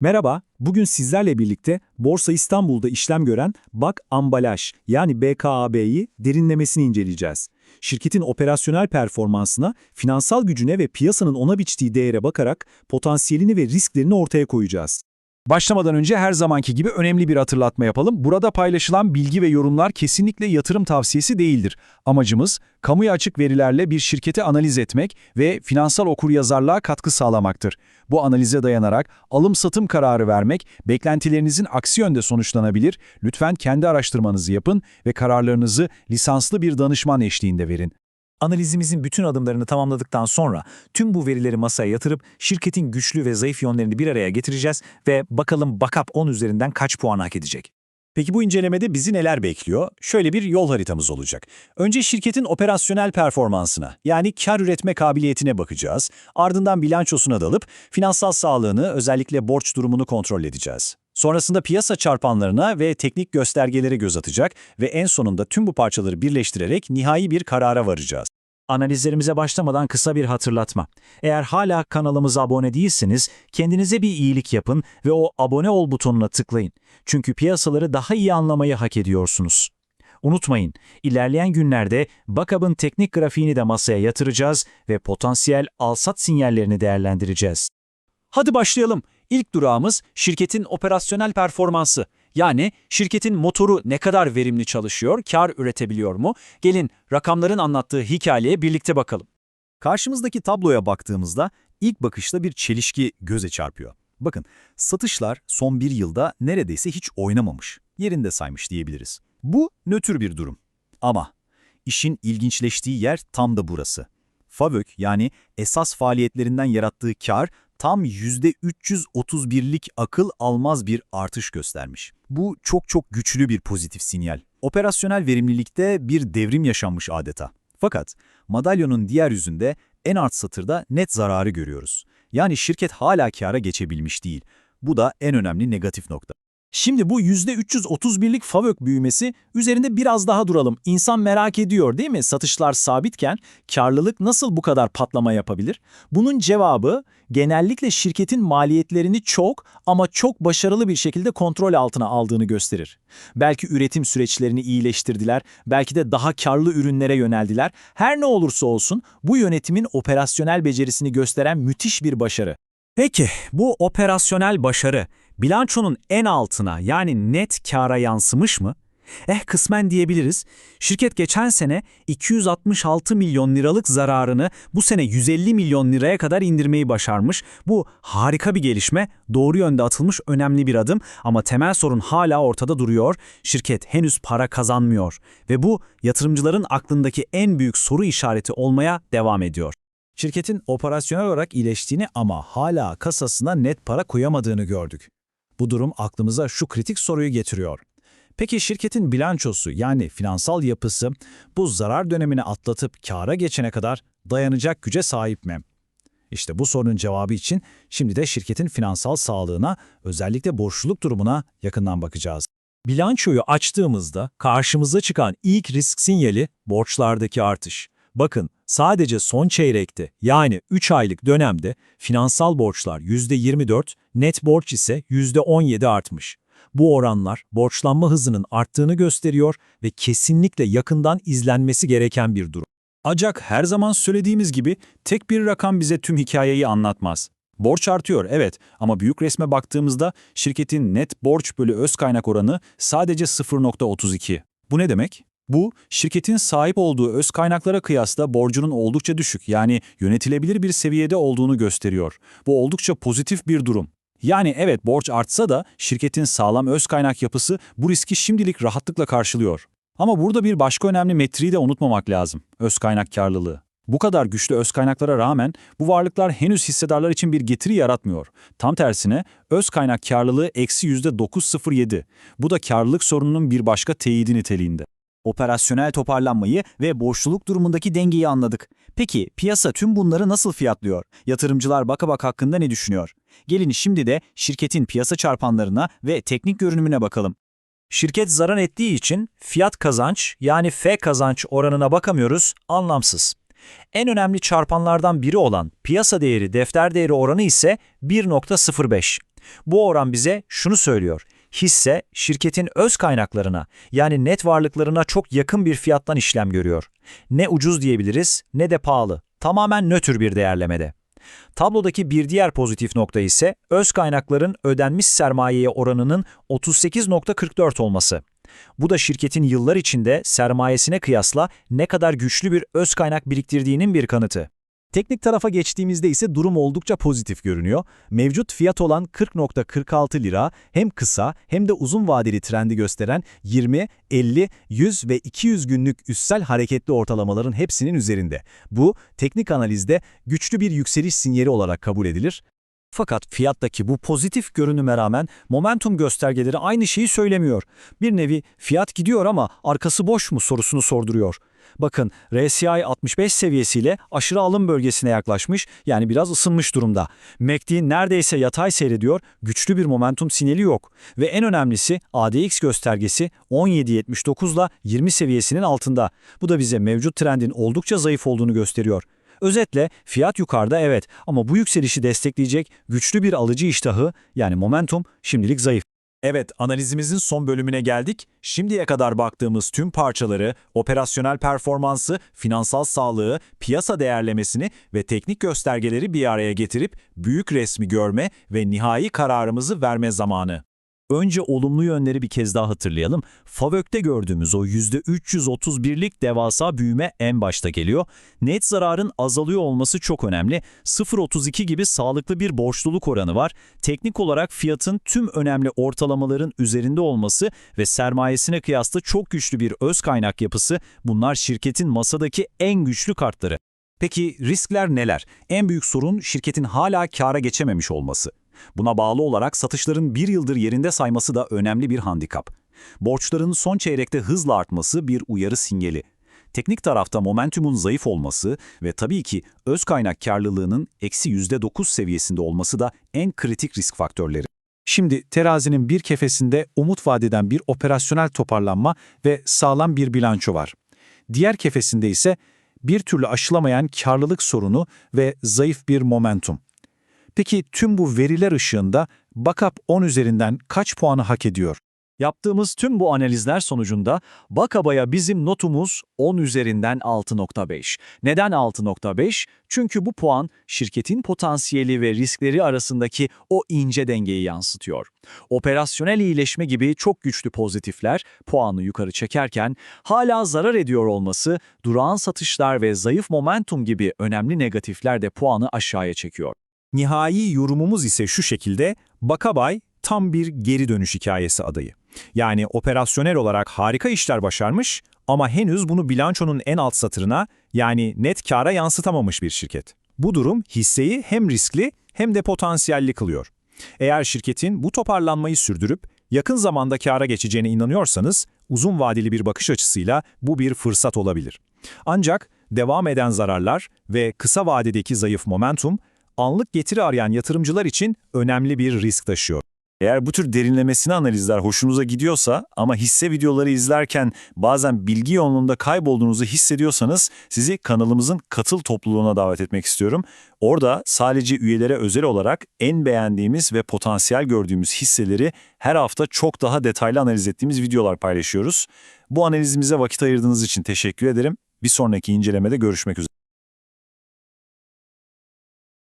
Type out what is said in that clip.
Merhaba, bugün sizlerle birlikte Borsa İstanbul'da işlem gören BAK Ambalaj yani BKAB'yi derinlemesini inceleyeceğiz. Şirketin operasyonel performansına, finansal gücüne ve piyasanın ona biçtiği değere bakarak potansiyelini ve risklerini ortaya koyacağız. Başlamadan önce her zamanki gibi önemli bir hatırlatma yapalım. Burada paylaşılan bilgi ve yorumlar kesinlikle yatırım tavsiyesi değildir. Amacımız, kamuya açık verilerle bir şirketi analiz etmek ve finansal okuryazarlığa katkı sağlamaktır. Bu analize dayanarak alım-satım kararı vermek, beklentilerinizin aksi yönde sonuçlanabilir. Lütfen kendi araştırmanızı yapın ve kararlarınızı lisanslı bir danışman eşliğinde verin. Analizimizin bütün adımlarını tamamladıktan sonra tüm bu verileri masaya yatırıp şirketin güçlü ve zayıf yönlerini bir araya getireceğiz ve bakalım Bakap 10 üzerinden kaç puan hak edecek. Peki bu incelemede bizi neler bekliyor? Şöyle bir yol haritamız olacak. Önce şirketin operasyonel performansına, yani kar üretme kabiliyetine bakacağız. Ardından bilançosuna dalıp finansal sağlığını, özellikle borç durumunu kontrol edeceğiz. Sonrasında piyasa çarpanlarına ve teknik göstergelere göz atacak ve en sonunda tüm bu parçaları birleştirerek nihai bir karara varacağız. Analizlerimize başlamadan kısa bir hatırlatma. Eğer hala kanalımıza abone değilseniz kendinize bir iyilik yapın ve o abone ol butonuna tıklayın. Çünkü piyasaları daha iyi anlamayı hak ediyorsunuz. Unutmayın, ilerleyen günlerde Bakab'ın teknik grafiğini de masaya yatıracağız ve potansiyel alsat sinyallerini değerlendireceğiz. Hadi başlayalım. İlk durağımız şirketin operasyonel performansı. Yani şirketin motoru ne kadar verimli çalışıyor, kar üretebiliyor mu? Gelin rakamların anlattığı hikayeye birlikte bakalım. Karşımızdaki tabloya baktığımızda ilk bakışta bir çelişki göze çarpıyor. Bakın, satışlar son bir yılda neredeyse hiç oynamamış, yerinde saymış diyebiliriz. Bu nötr bir durum. Ama işin ilginçleştiği yer tam da burası. FAVÖK yani esas faaliyetlerinden yarattığı kar tam %331'lik akıl almaz bir artış göstermiş. Bu çok çok güçlü bir pozitif sinyal. Operasyonel verimlilikte bir devrim yaşanmış adeta. Fakat madalyonun diğer yüzünde en alt satırda net zararı görüyoruz. Yani şirket hala kâra geçebilmiş değil. Bu da en önemli negatif nokta. Şimdi bu %331'lik FAVÖK büyümesi üzerinde biraz daha duralım. İnsan merak ediyor değil mi? Satışlar sabitken karlılık nasıl bu kadar patlama yapabilir? Bunun cevabı genellikle şirketin maliyetlerini çok ama çok başarılı bir şekilde kontrol altına aldığını gösterir. Belki üretim süreçlerini iyileştirdiler, belki de daha karlı ürünlere yöneldiler. Her ne olursa olsun bu yönetimin operasyonel becerisini gösteren müthiş bir başarı. Peki bu operasyonel başarı bilançonun en altına yani net kâra yansımış mı? Eh kısmen diyebiliriz. Şirket geçen sene 266 milyon liralık zararını bu sene 150 milyon liraya kadar indirmeyi başarmış. Bu harika bir gelişme, doğru yönde atılmış önemli bir adım ama temel sorun hala ortada duruyor. Şirket henüz para kazanmıyor ve bu yatırımcıların aklındaki en büyük soru işareti olmaya devam ediyor. Şirketin operasyonel olarak iyileştiğini ama hala kasasına net para koyamadığını gördük. Bu durum aklımıza şu kritik soruyu getiriyor. Peki şirketin bilançosu yani finansal yapısı bu zarar dönemini atlatıp kâra geçene kadar dayanacak güce sahip mi? İşte bu sorunun cevabı için şimdi de şirketin finansal sağlığına, özellikle borçluluk durumuna yakından bakacağız. Bilançoyu açtığımızda karşımıza çıkan ilk risk sinyali borçlardaki artış. Bakın sadece son çeyrekte yani 3 aylık dönemde finansal borçlar %24, net borç ise %17 artmış. Bu oranlar borçlanma hızının arttığını gösteriyor ve kesinlikle yakından izlenmesi gereken bir durum. Ancak her zaman söylediğimiz gibi tek bir rakam bize tüm hikayeyi anlatmaz. Borç artıyor evet ama büyük resme baktığımızda şirketin net borç bölü öz kaynak oranı sadece 0.32. Bu ne demek? Bu, şirketin sahip olduğu öz kaynaklara kıyasla borcunun oldukça düşük yani yönetilebilir bir seviyede olduğunu gösteriyor. Bu oldukça pozitif bir durum. Yani evet borç artsa da şirketin sağlam öz kaynak yapısı bu riski şimdilik rahatlıkla karşılıyor. Ama burada bir başka önemli metriği de unutmamak lazım. Öz kaynak karlılığı. Bu kadar güçlü öz kaynaklara rağmen bu varlıklar henüz hissedarlar için bir getiri yaratmıyor. Tam tersine öz kaynak karlılığı eksi %907. Bu da karlılık sorununun bir başka teyidi niteliğinde. Operasyonel toparlanmayı ve borçluluk durumundaki dengeyi anladık. Peki piyasa tüm bunları nasıl fiyatlıyor? Yatırımcılar Bakabak hakkında ne düşünüyor? Gelin şimdi de şirketin piyasa çarpanlarına ve teknik görünümüne bakalım. Şirket zarar ettiği için fiyat kazanç yani F kazanç oranına bakamıyoruz, anlamsız. En önemli çarpanlardan biri olan piyasa değeri defter değeri oranı ise 1.05. Bu oran bize şunu söylüyor. Hisse, şirketin öz kaynaklarına yani net varlıklarına çok yakın bir fiyattan işlem görüyor. Ne ucuz diyebiliriz ne de pahalı. Tamamen nötr bir değerlemede. Tablodaki bir diğer pozitif nokta ise öz kaynakların ödenmiş sermayeye oranının 38.44 olması. Bu da şirketin yıllar içinde sermayesine kıyasla ne kadar güçlü bir öz kaynak biriktirdiğinin bir kanıtı. Teknik tarafa geçtiğimizde ise durum oldukça pozitif görünüyor. Mevcut fiyat olan 40.46 lira hem kısa hem de uzun vadeli trendi gösteren 20, 50, 100 ve 200 günlük üssel hareketli ortalamaların hepsinin üzerinde. Bu teknik analizde güçlü bir yükseliş sinyali olarak kabul edilir. Fakat fiyattaki bu pozitif görünüme rağmen momentum göstergeleri aynı şeyi söylemiyor. Bir nevi fiyat gidiyor ama arkası boş mu sorusunu sorduruyor. Bakın RSI 65 seviyesiyle aşırı alım bölgesine yaklaşmış yani biraz ısınmış durumda. MACD neredeyse yatay seyrediyor, güçlü bir momentum sinyali yok. Ve en önemlisi ADX göstergesi 17.79 ile 20 seviyesinin altında. Bu da bize mevcut trendin oldukça zayıf olduğunu gösteriyor. Özetle fiyat yukarıda evet ama bu yükselişi destekleyecek güçlü bir alıcı iştahı yani momentum şimdilik zayıf. Evet, analizimizin son bölümüne geldik. Şimdiye kadar baktığımız tüm parçaları, operasyonel performansı, finansal sağlığı, piyasa değerlemesini ve teknik göstergeleri bir araya getirip büyük resmi görme ve nihai kararımızı verme zamanı. Önce olumlu yönleri bir kez daha hatırlayalım. FAVÖK'te gördüğümüz o %331'lik devasa büyüme en başta geliyor. Net zararın azalıyor olması çok önemli. 0.32 gibi sağlıklı bir borçluluk oranı var. Teknik olarak fiyatın tüm önemli ortalamaların üzerinde olması ve sermayesine kıyasla çok güçlü bir öz kaynak yapısı bunlar şirketin masadaki en güçlü kartları. Peki riskler neler? En büyük sorun şirketin hala kâra geçememiş olması. Buna bağlı olarak satışların bir yıldır yerinde sayması da önemli bir handikap. Borçların son çeyrekte hızla artması bir uyarı sinyali. Teknik tarafta momentumun zayıf olması ve tabii ki öz kaynak karlılığının eksi %9 seviyesinde olması da en kritik risk faktörleri. Şimdi terazinin bir kefesinde umut vadeden bir operasyonel toparlanma ve sağlam bir bilanço var. Diğer kefesinde ise bir türlü aşılamayan karlılık sorunu ve zayıf bir momentum. Peki tüm bu veriler ışığında Bakap 10 üzerinden kaç puanı hak ediyor? Yaptığımız tüm bu analizler sonucunda Bakaba'ya bizim notumuz 10 üzerinden 6.5. Neden 6.5? Çünkü bu puan şirketin potansiyeli ve riskleri arasındaki o ince dengeyi yansıtıyor. Operasyonel iyileşme gibi çok güçlü pozitifler puanı yukarı çekerken hala zarar ediyor olması, durağan satışlar ve zayıf momentum gibi önemli negatifler de puanı aşağıya çekiyor. Nihai yorumumuz ise şu şekilde, Bakabay tam bir geri dönüş hikayesi adayı. Yani operasyonel olarak harika işler başarmış ama henüz bunu bilançonun en alt satırına yani net kâra yansıtamamış bir şirket. Bu durum hisseyi hem riskli hem de potansiyelli kılıyor. Eğer şirketin bu toparlanmayı sürdürüp yakın zamanda kâra geçeceğine inanıyorsanız uzun vadeli bir bakış açısıyla bu bir fırsat olabilir. Ancak devam eden zararlar ve kısa vadedeki zayıf momentum anlık getiri arayan yatırımcılar için önemli bir risk taşıyor. Eğer bu tür derinlemesine analizler hoşunuza gidiyorsa ama hisse videoları izlerken bazen bilgi yoğunluğunda kaybolduğunuzu hissediyorsanız sizi kanalımızın katıl topluluğuna davet etmek istiyorum. Orada sadece üyelere özel olarak en beğendiğimiz ve potansiyel gördüğümüz hisseleri her hafta çok daha detaylı analiz ettiğimiz videolar paylaşıyoruz. Bu analizimize vakit ayırdığınız için teşekkür ederim. Bir sonraki incelemede görüşmek üzere.